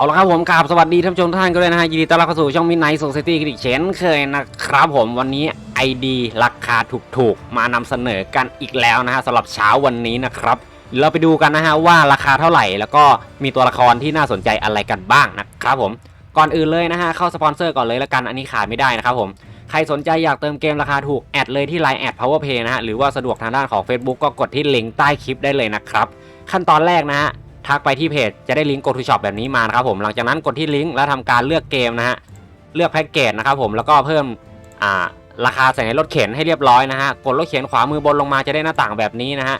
เอาละครับผมกราบสวัสดีท่านผู้ชมทุกท่านก็เลยนะฮะยินดีต้อนรับเข้าสู่ช่องมินไนท์โซเซตี้กันอีกเช่นเคยนะครับผมวันนี้ ID ราคาถูกๆ มานำเสนอกันอีกแล้วนะฮะสำหรับเช้าวันนี้นะครับเดี๋ยวเราไปดูกันนะฮะว่าราคาเท่าไหร่แล้วก็มีตัวละครที่น่าสนใจอะไรกันบ้างนะครับผมก่อนอื่นเลยนะฮะเข้าสปอนเซอร์ก่อนเลยละกันอันนี้ขาดไม่ได้นะครับผมใครสนใจอยากเติมเกมราคาถูกแอดเลยที่ Line แอด Powerpay นะฮะหรือว่าสะดวกทางด้านของ Facebook ก็กดที่ลิงก์ใต้คลิปได้เลยนะครับขั้นตอนแรกนะฮะ ทักไปที่เพจจะได้ลิงก์ Go to Shop แบบนี้มานะครับผมหลังจากนั้นกดที่ลิงก์แล้วทำการเลือกเกมนะฮะเลือกแพ็กเกจนะครับผมแล้วก็เพิ่มอ่าราคาใส่ในรถเข็นให้เรียบร้อยนะฮะกดรถเข็นขวามือบนลงมาจะได้หน้าต่างแบบนี้นะฮะ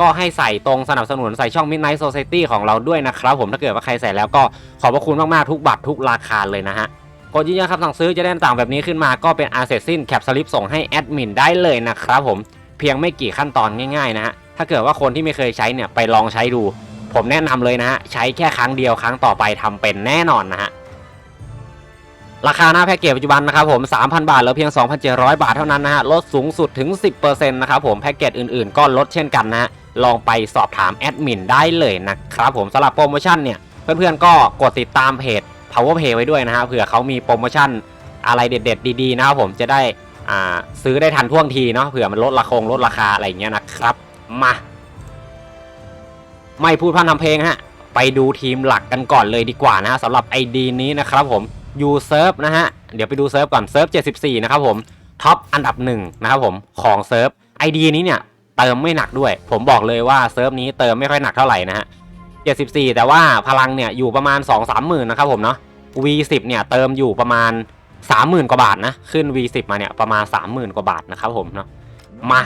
ก็ให้ใส่ตรงสนับสนุนใส่ช่อง Midnight Society ของเราด้วยนะครับผมถ้าเกิดว่าใครใส่แล้วก็ขอบพระคุณมาก ๆ ทุกบัตรทุกราคาเลยนะฮะกดยืนยันคำสั่งซื้อจะได้หน้าต่างแบบนี้ขึ้นมาก็เป็นอาเซซินแคปสลิปส่งให้แอดมินได้เลยนะครับผมเพียงไม่กี่ขั้นตอนง่าย ๆ นะฮะถ้าเกิดว่าคนที่ไม่เคยใช้เนี่ยไปลองใช้ดู ผมแนะนำเลยนะฮะใช้แค่ครั้งเดียวครั้งต่อไปทำเป็นแน่นอนนะฮะราคาหน้าแพ็กเกจปัจจุบันนะครับผม 3,000 บาทเหลือเพียง 2,700 บาทเท่านั้นนะฮะ ลดสูงสุดถึง 10%นะครับผม แพ็กเกจอื่นๆ ก็ลดเช่นกันนะฮะลองไปสอบถามแอดมินได้เลยนะครับผมสำหรับโปรโมชั่นเนี่ย เพื่อนๆ ก็กดติดตามเพจ powerpay ไว้ด้วยนะฮะ เผื่อเขามีโปรโมชั่นอะไรเด็ดๆ ดีๆ นะครับผมจะได้อ่าซื้อได้ทันท่วงทีเนาะ เผื่อมันลดราคงลดราคาอะไรอย่างเงี้ยนะครับ มา ไม่พูดพร่ำทำเพลงฮะ ไปดูทีมหลักกันก่อนเลยดีกว่านะฮะสำหรับ ID นี้นะครับผมยูเซิร์ฟนะฮะ เดี๋ยวไปดูเซิร์ฟก่อนเซิร์ฟ74 นะครับผมท็อปอันดับหนึ่งนะครับผมของเซิร์ฟ ID นี้เนี่ยเติมไม่หนักด้วย ผมบอกเลยว่าเซิร์ฟนี้เติมไม่ค่อยหนักเท่าไหร่นะฮะ74 แต่ว่าพลังเนี่ยอยู่ประมาณ 2-3หมื่นนะครับผมเนาะ V10 เนี่ยเติมอยู่ประมาณ 30,000 กว่าบาทนะ ขึ้น V10 มาเนี่ยประมาณ 30,000 กว่าบาทนะครับผมเนาะมา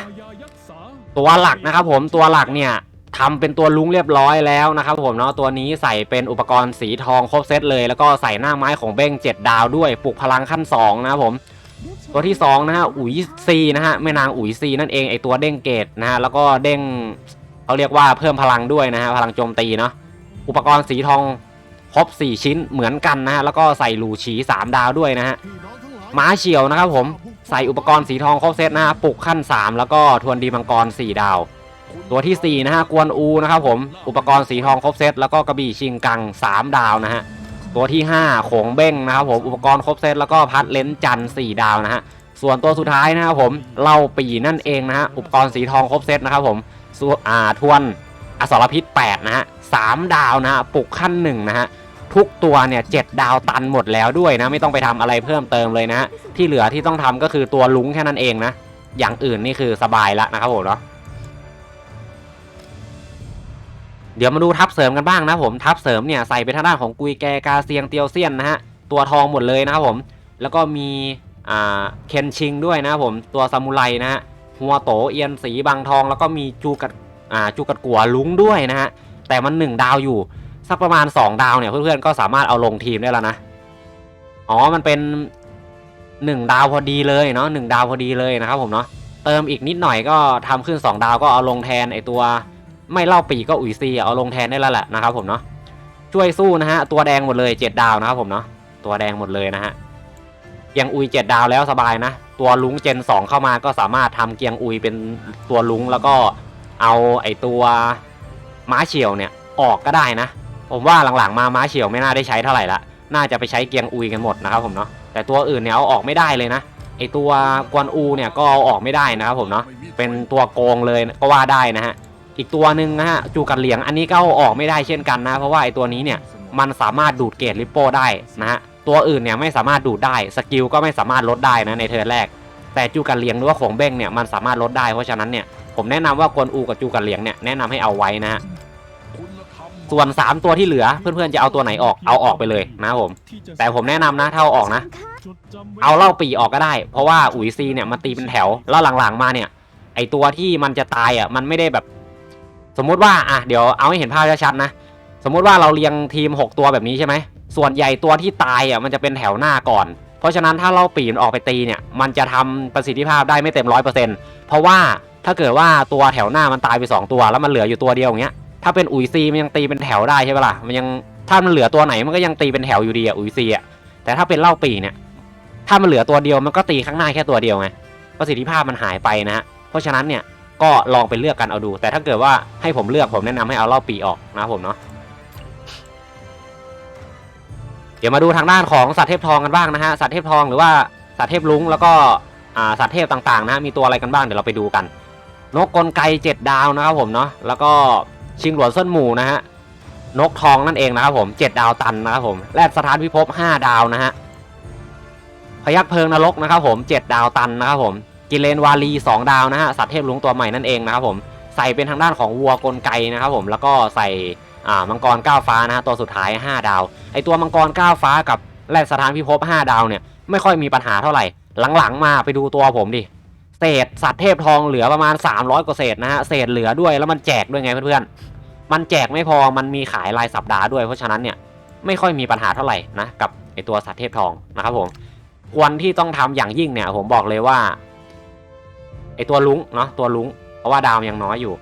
ตัวหลักนะครับผมตัวหลักเนี่ย ทำเป็นตัวลุงเรียบร้อยแล้วนะครับผมเนาะตัวนี้ใส่เป็นอุปกรณ์สีทองครบเซตเลย แล้วก็ใส่หน้าไม้ของเบ้ง 7 ดาวด้วยปลุกพลังขั้น 2 นะครับผม ตัวที่ 2 นะฮะอุ๋ยซีนะฮะแม่นางอุ๋ยซีนั่นเองไอตัวเด้งเกตนะฮะแล้วก็เด้งเขาเรียกว่าเพิ่มพลังด้วยนะฮะพลังโจมตีเนาะอุปกรณ์สีทองครบ 4 ชิ้นเหมือนกันนะฮะแล้วก็ใส่หลูฉี3 ดาวด้วยนะฮะม้าเฉียวนะครับผมใส่อุปกรณ์สีทองครบเซตนะฮะปลุกขั้น 3 แล้วก็ทวนดีมังกร 4 ดาว ตัวทีสี่ 4 นะฮะ กวนอูนะครับผม อุปกรณ์สีทองครบเซตแล้วก็กระบี่ชิงกัง 3 ดาวนะฮะ ตัวที่ 5 โขงเบ้งนะครับผม อุปกรณ์ครบเซตแล้วก็พัดเลนจันทร์4ดาวนะฮะ ส่วนตัวสุดท้ายนะครับผมเล่าปีนั่นเองนะฮะ อุปกรณ์สีทองครบเซตนะครับผมส่วนอ่าทวนอสรพิษ 8 นะฮะสามดาวนะฮะ ปลุกขั้นหนึ่งนะฮะ ทุกตัวเนี่ยเจ็ดดาวตันหมดแล้วด้วยนะ ไม่ต้องไปทำอะไรเพิ่มเติมเลยนะฮะที่เหลือที่ต้องทำก็คือตัวลุงแค่นั้นเองนะ อย่างอื่นนี่คือสบายละนะครับผมเนาะ เดี๋ยวมาดูทับเสริมกันบ้างนะผมทับเสริมเนี่ยใส่ไปทางด้านของกุยแกกาเซียงเตียวเซียนนะฮะตัวทองหมดเลยนะครับผม แล้วก็มีอ่าเคนชิงด้วยนะครับผมตัวซามูไรนะฮะหัวโตเอียนสีบางทอง แล้วก็มีจูกัดอ่าจูกัดกัวลุงด้วยนะฮะแต่มันหนึ่งดาวอยู่สักประมาณ 2 ดาวเนี่ยเพื่อนๆก็สามารถเอาลงทีมได้แล้วนะอ๋อมันเป็น 1 ดาวพอดีเลยเนาะหดาวพอดีเลยนะครับผมเนาะเติมอีกนิดหน่อยก็ทำขึ้น 2 ดาวก็เอาลงแทนไอตัว ไม่เล่าปีก็อุ๋ยซีเอาลงแทนได้แล้วแหละนะครับผมเนาะช่วยสู้นะฮะตัวแดงหมดเลย7ดาวนะครับผมเนาะตัวแดงหมดเลยนะฮะเกียงอุย7ดาวแล้วสบายนะ ตัวลุงเจน 2 เข้ามาก็สามารถทำเกียงอุยเป็นตัวลุงแล้วก็เอาไอตัวม้าเฉียวเนี่ยออกก็ได้นะ ผมว่าหลังๆมาม้าเฉียวไม่น่าได้ใช้เท่าไหร่ละน่าจะไปใช้เกียงอุยกันหมดนะครับผมเนาะแต่ตัวอื่นเนี่ยเอาออกไม่ได้เลยนะไอตัวกวนอูเนี่ยก็เอาออกไม่ได้นะครับผมเนาะเป็นตัวโกงเลยก็ว่าได้นะฮะ อีกตัวหนึ่งนะฮะจูกัดเหลียงอันนี้ก็เอาออกไม่ได้เช่นกันนะ เพราะว่าไอตัวนี้เนี่ยมันสามารถดูดเกรดลิปโป้ได้นะฮะตัวอื่นเนี่ยไม่สามารถดูดได้สกิลก็ไม่สามารถลดได้นะในเทิร์นแรก แต่จูกัดเหลียงหรือว่าของเบ้งเนี่ยมันสามารถลดได้เพราะฉะนั้นเนี่ยผมแนะนำว่ากวนอูกับจูกัดเหลียงเนี่ยแนะนำให้เอาไว้นะฮะส่วน 3 ตัวที่เหลือเพื่อนๆจะเอาตัวไหนออกเอาออกไปเลยนะผม แต่ผมแนะนำนะถ้าเอาออกนะ เอาเล่าปีออกก็ได้ เพราะว่าอุ๋ยซีเนี่ยมันตีเป็นแถวแล้วหลังๆมาเนี่ย ไอตัวที่มันจะตายอะมันไม่ได้แบบ สมมุติว่าอะเดี๋ยวเอาให้เห็นภาพชัดๆนะ สมมุติว่าเราเรียงทีม 6 ตัวแบบนี้ใช่ไหม ส่วนใหญ่ตัวที่ตายอะมันจะเป็นแถวหน้าก่อน เพราะฉะนั้นถ้าเราปีนออกไปตีเนี่ย มันจะทำประสิทธิภาพได้ไม่เต็มร้อยเปอร์เซ็นต์เพราะว่าถ้าเกิดว่าตัวแถวหน้ามันตายไป 2 ตัว แล้วมันเหลืออยู่ตัวเดียวอย่างเงี้ย ถ้าเป็นอุ๋ยซีมันยังตีเป็นแถวได้ใช่ปะล่ะ มันยังถ้ามันเหลือตัวไหนมันก็ยังตีเป็นแถวอยู่ดีอะอุ๋ยซีอะ แต่ถ้าเป็นเล่าปีเนี่ย ถ้ามันเหลือตัวเดียวมันก็ตีข้างหน้าแค่ตัวเดียวไง ประสิทธิภาพมันหายไปนะฮะ เพราะฉะนั้นเนี่ย ก็ลองไปเลือกกันเอาดู แต่ถ้าเกิดว่าให้ผมเลือกผมแนะนำให้เอาเล่าปีออกนะครับผมเนาะเดี๋ยวมาดูทางด้านของสัตว์เทพทองกันบ้างนะฮะสัตว์เทพทองหรือว่าสัตว์เทพลุงแล้วก็สัตว์เทพต่างๆนะะมีตัวอะไรกันบ้างเดี๋ยวเราไปดูกัน นกกลไกเจ็ดดาวนะครับผมเนาะแล้วก็ชิงหลวนส้นหมูนะฮะนกทองนั่นเองนะครับผมเจ็ดดาวตันนะครับผมแรดสถานพิภพห้าดาวนะฮะพยักเพลิงนรกนะครับผมเจ็ดดาวตันนะครับผม กิเลนวาลีสองดาวนะฮะสัตว์เทพลุงตัวใหม่นั่นเองนะครับผมใส่เป็นทางด้านของวัวกลไกนะครับผมแล้วก็ใส่มังกรก้าวฟ้านะฮะตัวสุดท้าย 5 ดาวไอตัวมังกรก้าวฟ้ากับแรดสถานพิภพ5ดาวเนี่ยไม่ค่อยมีปัญหาเท่าไหร่ หลังๆมาไปดูตัวผมดิเศษสัตว์เทพทองเหลือประมาณ 300กว่าเศษนะฮะเศษเหลือด้วยแล้วมันแจกด้วยไงเพื่อนๆมันแจกไม่พอมันมีขายรายสัปดาห์ด้วยเพราะฉะนั้นเนี่ยไม่ค่อยมีปัญหาเท่าไหร่นะกับไอตัวสัตว์เทพทองนะครับผมควรที่ต้องทำอย่างยิ่งเนี่ยผมบอกเลยว่า ไอตัวลุงเนาะตัวลุงเพราะว่าดาวยังน้อยอยู่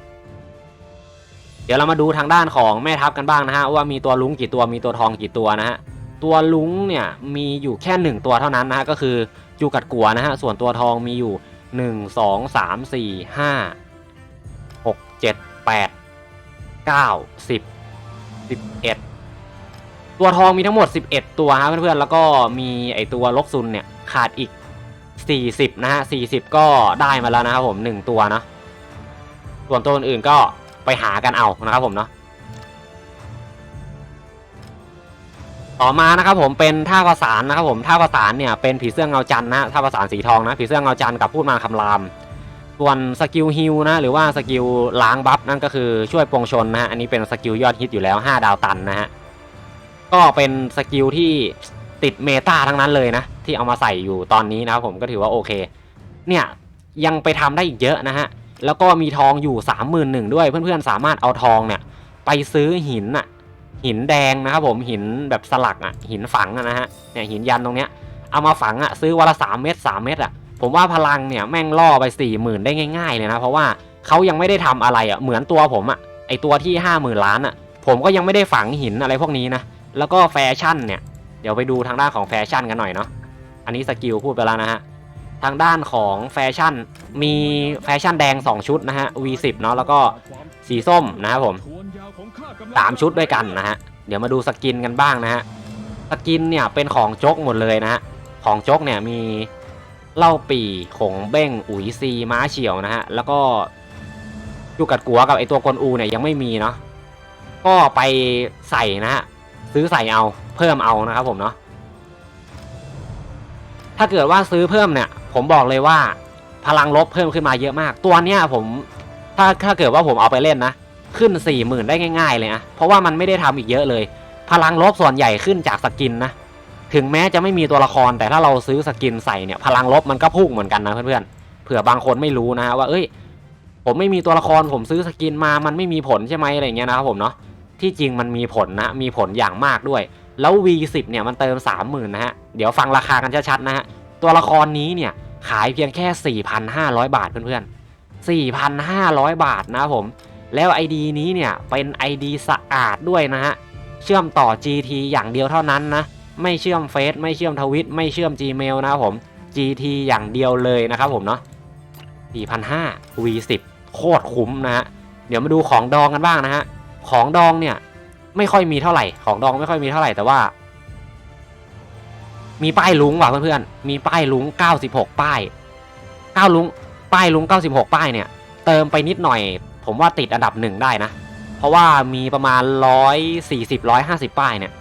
เดี๋ยวเรามาดูทางด้านของแม่ทัพกันบ้างนะฮะว่ามีตัวลุงกี่ตัวมีตัวทองกี่ตัวนะฮะตัวลุงเนี่ยมีอยู่แค่หนึ่งตัวเท่านั้นนะฮะก็คือจูกัดกัวนะฮะส่วนตัวทองมีอยู่หนึ่งสองสามสี่ห้าหกเจ็ดแปดเก้าสิบสิบเอ็ดตัวทองมีทั้งหมด 11 ตัวฮะเพื่อนๆแล้วก็มีไอตัวลกซุนเนี่ยขาดอีก 40 นะฮะ 40 ก็ได้มาแล้วนะครับผม 1 ตัวเนาะส่วนตัวอื่นก็ไปหากันเอานะครับผมเนาะ ต่อมานะครับผมเป็นท่าประสานนะครับผมท่าประสานเนี่ยเป็นผีเสื้อเงาจันนะท่าประสานสีทองนะผีเสื้อเงาจันกับพูดมาคำราม ส่วนสกิลฮิลนะหรือว่าสกิลล้างบัฟนั่นก็คือช่วยปวงชนนะฮะอันนี้เป็นสกิลยอดฮิตอยู่แล้ว 5 ดาวตันนะฮะก็เป็นสกิลที่ ติดเมตาทั้งนั้นเลยนะ ที่เอามาใส่อยู่ตอนนี้นะครับผมก็ถือว่าโอเค เนี่ยยังไปทำได้อีกเยอะนะฮะ แล้วก็มีทองอยู่ 3 1 0 0 0ด้วย เพื่อนๆ สามารถเอาทองเนี่ย ไปซื้อหินอะหินแดงนะครับผมหินแบบสลักอะหินฝังอะนะฮะเนี่ยหินยันตรงเนี้ยเอามาฝังอะซื้อวันละสามเม็ดสามเม็ดอะผมว่าพลังเนี่ยแม่งล่อไปสี่หมื่นได้ง่ายๆเลยนะเพราะว่าเขายังไม่ได้ทำอะไรอะเหมือนตัวผมอะไอตัวที่ห้าหมื่นล้านอะผมก็ยังไม่ได้ฝังหินอะไรพวกนี้นะแล้วก็แฟชั่นเนี่ย เดี๋ยวไปดูทางด้านของแฟชั่นกันหน่อยเนาะอันนี้สกิลพูดไปแล้วนะฮะทางด้านของแฟชั่นมีแฟชั่นแดง 2 ชุดนะฮะ V10 เนาะแล้วก็สีส้มนะครับผม3ชุดด้วยกันนะฮะเดี๋ยวมาดูสกินกันบ้างนะฮะสกินเนี่ยเป็นของโจกหมดเลยนะฮะของโจกเนี่ยมีเหล่าปีขงเบ้งอุ๋ยซีม้าเฉียวนะฮะแล้วก็ยูกัดกัวกับไอตัวกวนอูเนี่ยยังไม่มีเนาะก็ไปใส่นะฮะซื้อใส่เอา เพิ่มเอานะครับผมเนาะถ้าเกิดว่าซื้อเพิ่มเนี่ย ผมบอกเลยว่าพลังลบเพิ่มขึ้นมาเยอะมาก ตัวเนี้ยผมถ้าถ้าเกิดว่าผมเอาไปเล่นนะ ขึ้น4ี่หมื่นได้ง่ายๆเลยนะเพราะว่ามันไม่ได้ทำอีกเยอะเลย พลังลบส่วนใหญ่ขึ้นจากสกินนะถึงแม้จะไม่มีตัวละครแต่ถ้าเราซื้อสกินใส่เนี่ย พลังลบมันก็พุ่งเหมือนกันนะเพื่อนๆเผื่อบางคนไม่รู้นะว่าเอ้ย ผมไม่มีตัวละครผมซื้อสกินมามันไม่มีผลใช่ไหมอะไรเงี้ยนะครับผมเนาะที่จริงมันมีผลนะมีผลอย่างมากด้วย แล้ว V10 เนี่ยมันเติม 30,000นะฮะ เดี๋ยวฟังราคากันชัดๆนะฮะ ตัวละครนี้เนี่ยขายเพียงแค่ 4,500 บาทเพื่อนๆ 4,500 บาทนะผม แล้ว ID นี้เนี่ยเป็น ID สะอาดด้วยนะฮะ เชื่อมต่อ GT อย่างเดียวเท่านั้นนะ ไม่เชื่อมเฟซไม่เชื่อมทวิตไม่เชื่อม Gmail นะครับผม GT อย่างเดียวเลยนะครับผมเนาะ4,500 V10 โคตรคุ้มนะฮะ เดี๋ยวมาดูของดองกันบ้างนะฮะ ของดองเนี่ย ไม่ค่อยมีเท่าไหร่ ของดองไม่ค่อยมีเท่าไหร่แต่ว่า มีป้ายลุงว่ะเพื่อนๆ มีป้ายลุง96ป้าย9ลุงป้ายลุง96ป้ายเนี่ย เติมไปนิดหน่อย ผมว่าติดอันดับหนึ่งได้นะ เพราะว่ามีประมาณ140 150ป้ายเนี่ย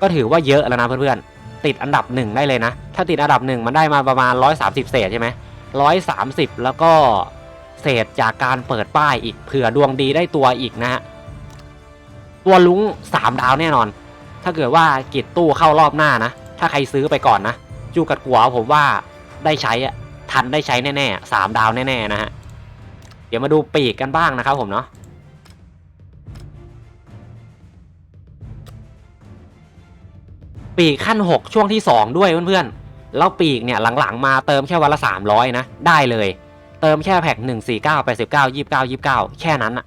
ก็ถือว่าเยอะแล้วนะเพื่อนๆ ติดอันดับหนึ่งได้เลยนะ ถ้าติดอันดับหนึ่งมันได้มาประมาณ130เศษใช่ไหม130แล้วก็เศษจากการเปิดป้ายอีกเผื่อดวงดีได้ตัวอีกนะฮะ ตัวลุง3ดาวแน่นอน ถ้าเกิดว่ากิจตู้เข้ารอบหน้านะ ถ้าใครซื้อไปก่อนนะ จูกัดกัวผมว่าได้ใช้อะทันได้ใช้แน่ๆสามดาวแน่ๆนะฮะ เดี๋ยวมาดูปีกกันบ้างนะครับผมเนาะปีกขั้น 6 ช่วงที่ 2 ด้วยเพื่อนๆ แล้วปีกเนี่ยหลังๆมาเติมแค่วันละ 300 นะ ได้เลย เติมแค่แพ็ก1 4 9 8 9 29 29 แค่นั้นอะ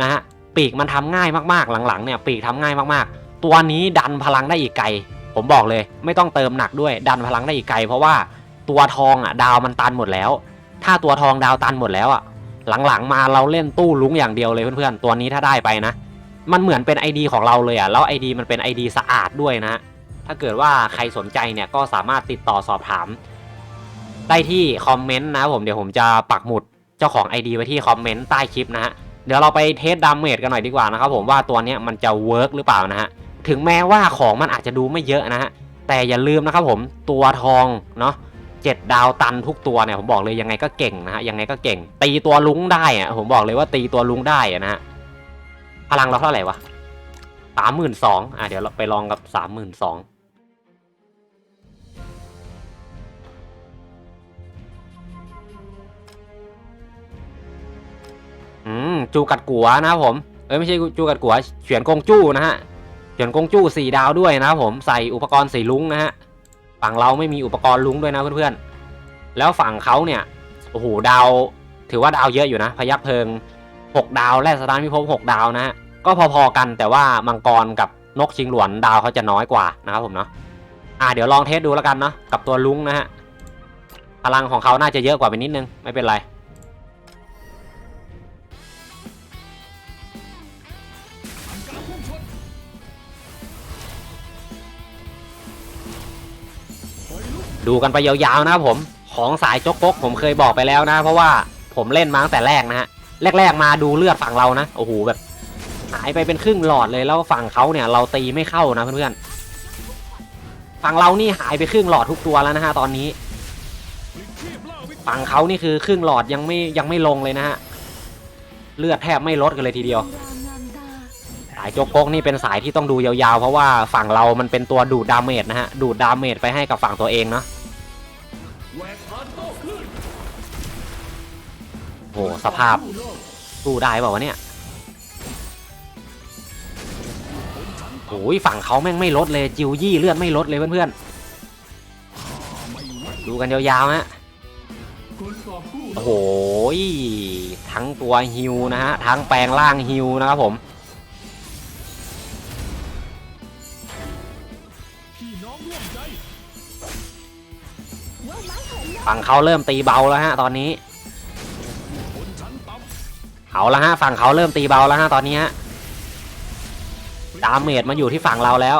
นะฮะ ปีกมันทำง่ายมากๆหลังๆเนี่ยปีกทำง่ายมากๆ ตัวนี้ดันพลังได้อีกไกล ผมบอกเลย ไม่ต้องเติมหนักด้วยดันพลังได้อีกไกล เพราะว่าตัวทองอะดาวมันตันหมดแล้ว ถ้าตัวทองดาวตันหมดแล้วอะหลังๆมาเราเล่นตู้ลุงอย่างเดียวเลยเพื่อนๆตัวนี้ถ้าได้ไปนะ มันเหมือนเป็น ID ของเราเลยอะแล้ว ID มันเป็น ID สะอาดด้วยนะถถ้าเกิดว่าใครสนใจเนี่ยก็สามารถติดต่อสอบถาม ได้ที่คอมเมนต์นะผมเดี๋ยวผมจะปักหมุดเจ้าของ ID ไว้ที่คอมเมนต์ใต้คลิปนะฮะ เดี๋ยวเราไปเทสดาเมจกันหน่อยดีกว่านะครับผมว่าตัวนี้มันจะเวิร์กหรือเปล่านะฮะถึงแม้ว่าของมันอาจจะดูไม่เยอะนะฮะแต่อย่าลืมนะครับผมตัวทองเนาะเจ็ดดาวตันทุกตัวเนี่ยผมบอกเลยยังไงก็เก่งนะฮะยังไงก็เก่ง ตีตัวลุงได้อะผมบอกเลยว่าตีตัวลุงได้นะฮะพลังเราเท่าไหร่วะสามหมื่นสองอะเดี๋ยวเราไปลองกับสามหมื่นสอง จูกัดกัวนะครับผม เอ้ยไม่ใช่จูกัดกัวเฉียนกงจู้นะฮะเฉียนกงจู้สี่ดาวด้วยนะครับผมใส่อุปกรณ์สีลุงนะฮะฝั่งเราไม่มีอุปกรณ์ลุงด้วยนะเพื่อนๆ แล้วฝั่งเขาเนี่ยโอ้โหดาว ถือว่าดาวเยอะอยู่นะ พยักเพลิงหกดาวและสถานพิภพหกดาวนะฮะก็พอๆกันแต่ว่ามังกรกับนกชิงหลวนดาวเขาจะน้อยกว่านะครับผมเนาะอ่าเดี๋ยวลองเทสดูแล้วกันเนาะกับตัวลุงนะฮะพลังของเขาน่าจะเยอะกว่าไปนิดนึงไม่เป็นไร ดูกันไปยาวๆนะครับผมของสายจกกกผมเคยบอกไปแล้วนะ เพราะว่าผมเล่นมาตั้งแต่แรกนะฮะแรก ๆ มาดูเลือดฝั่งเรานะโอ้โหแบบหายไปเป็นครึ่งหลอดเลยแล้วฝั่งเขาเนี่ยเราตีไม่เข้านะเพื่อนๆฝั่งเรานี่หายไปครึ่งหลอดทุกตัวแล้วนะฮะตอนนี้ฝั่งเขานี่คือครึ่งหลอดยังไม่ยังไม่ลงเลยนะฮะเลือดแทบไม่ลดกันเลยทีเดียว สายโจกโกกนี่เป็นสายที่ต้องดูยาวๆ เพราะว่าฝั่งเรามันเป็นตัวดูดดาเมจนะฮะดูดดาเมจไปให้กับฝั่งตัวเองเนาะ โอ้โหสภาพสู้ได้เปล่าวะเนี่ยโอ้ยฝั่งเขาแม่งไม่ลดเลยจิวยี่เลือดไม่ลดเลยเพื่อนๆดูกันยาวๆฮะโอ้โหทั้งตัวฮิวนะฮะทั้งแปลงร่างฮิวนะครับผมฝั่งเขาเริ่มตีเบาแล้วฮะตอนนี้ เอาละฮะฝั่งเขาเริ่มตีเบาแล้วฮะตอนนี้ฮะดาเมจมาอยู่ที่ฝั่งเราแล้ว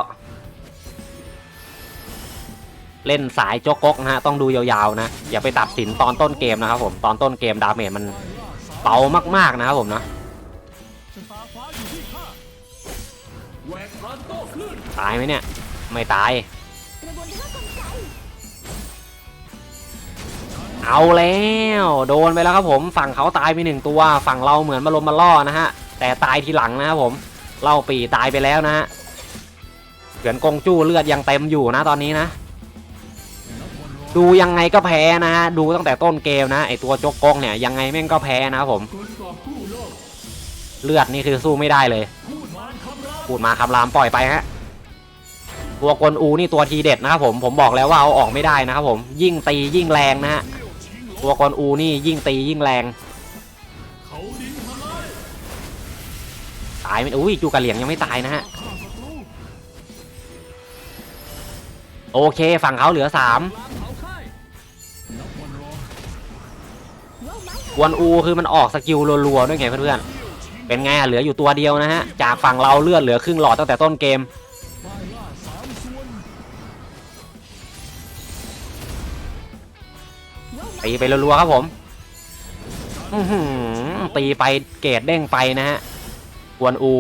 เล่นสายโจกกกนะฮะต้องดูยาวๆนะ อย่าไปตัดสินตอนต้นเกมนะครับผมตอนต้นเกมดาเมจมันเบามากๆนะครับผมนะตายไหมเนี่ย ไม่ตาย เอาแล้ว โดนไปแล้วครับผมฝั่งเขาตายไปหนึ่งตัว ฝั่งเราเหมือนมาลมมาล่อนะฮะ แต่ตายทีหลังนะครับผมเล่าปีตายไปแล้วนะฮะเขือนกงจู้เลือดยังเต็มอยู่นะตอนนี้นะ ดูยังไงก็แพ้นะฮะดูตั้งแต่ต้นเกมนะไอตัวจกกงเนี่ยยังไงแม่งก็แพ้นะครับผมเลือดนี่คือสู้ไม่ได้เลยพูดมาคำรามปล่อยไปฮะตัวกลอูนี่ตัวทีเด็ดนะครับผมผมบอกแล้วว่าเอาออกไม่ได้นะครับผมยิ่งตียิ่งแรงนะฮะ ตัวกลอูนี่ยิ่งตียิ่งแรงตายไหมอุ้ยจูกระเหลียงยังไม่ตายนะฮะโอเคฝั่งเขาเหลือสามกวนอูคือมันออกสกิลรัวๆด้วยไงเพื่อนๆเป็นไงอะเหลืออยู่ตัวเดียวนะฮะจากฝั่งเราเลือดเหลือครึ่งหลอดตั้งแต่ต้นเกม ตีไปรัวๆครับผมตีไปเกรดเด้งไปนะฮะกวนอู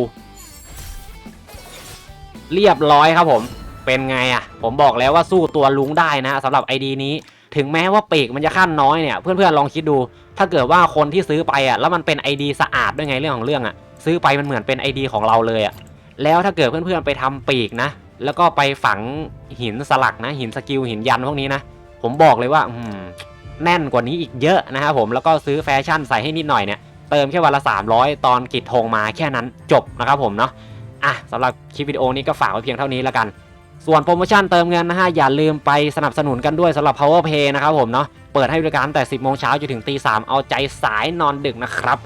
เรียบร้อยครับผม เป็นไงอะ่ะ ผมบอกแล้วว่าสู้ตัวลุงได้นะสำหรับไอดีนี้ ถึงแม้ว่าปีกมันจะขั้นน้อยเนี่ย เพื่อนๆลองคิดดู ถ้าเกิดว่าคนที่ซื้อไปอะ แล้วมันเป็นไอดีสะอาดด้วยไงเรื่องของเรื่องอะ ซื้อไปมันเหมือนเป็นไอดีของเราเลยอะ แล้วถ้าเกิดเพื่อนๆไปทำปีกนะ แล้วก็ไปฝังหินสลักนะ หินสกิลหินยันพวกนี้นะ ผมบอกเลยว่า อืม แน่นกว่านี้อีกเยอะนะครับผมแล้วก็ซื้อแฟชั่นใส่ให้นิดหน่อยเนี่ยเติมแค่วันละ 300 ตอนกิดธงมาแค่นั้นจบนะครับผมเนาะอะสำหรับคลิปวิดีโอนี้ก็ฝากไว้เพียงเท่านี้แล้วกัน ส่วนโปรโมชั่นเติมเงินนะฮะอย่าลืมไปสนับสนุนกันด้วยสำหรับ Power Pay นะครับผมเนาะเปิดให้บริการตั้งแต่ 10โมงเช้าจนถึงตี3เอาใจสายนอนดึกนะครับ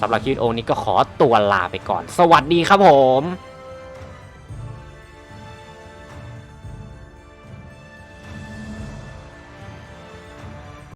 สำหรับคลิปวิดีโอนี้ก็ขอตัวลาไปก่อน สวัสดีครับผม